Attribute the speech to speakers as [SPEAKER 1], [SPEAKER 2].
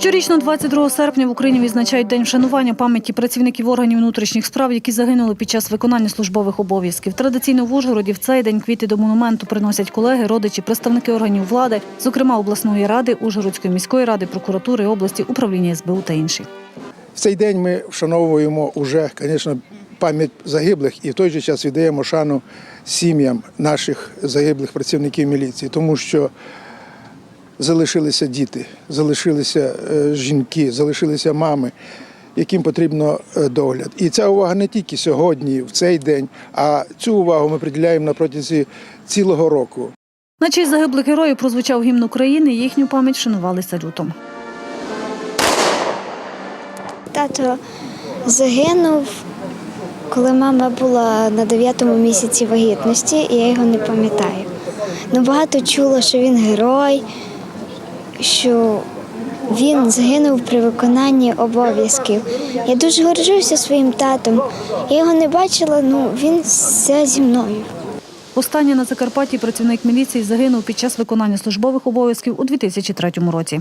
[SPEAKER 1] Щорічно, 22 серпня, в Україні відзначають день вшанування пам'яті працівників органів внутрішніх справ, які загинули під час виконання службових обов'язків. Традиційно в Ужгороді в цей день квіти до монументу приносять колеги, родичі, представники органів влади, зокрема обласної ради, Ужгородської міської ради, прокуратури області, управління СБУ та інші.
[SPEAKER 2] В цей день ми вшановуємо уже, звісно, пам'ять загиблих і в той же час віддаємо шану сім'ям наших загиблих працівників міліції, тому що залишилися діти, залишилися е, жінки, залишилися мами, яким потрібно е, догляд. І ця увага не тільки сьогодні, в цей день, а цю увагу ми приділяємо на протязі цілого року.
[SPEAKER 1] На честь загиблих героїв прозвучав гімн України. Їхню пам'ять шанували салютом.
[SPEAKER 3] Тато загинув, коли мама була на 9 місяці вагітності, і я його не пам'ятаю. Ну, багато чула, що він герой, що він загинув при виконанні обов'язків. Я дуже горжуся своїм татом. Я його не бачила, ну він все зі мною.
[SPEAKER 1] Останнє на Закарпатті працівник міліції загинув під час виконання службових обов'язків у 2003 році.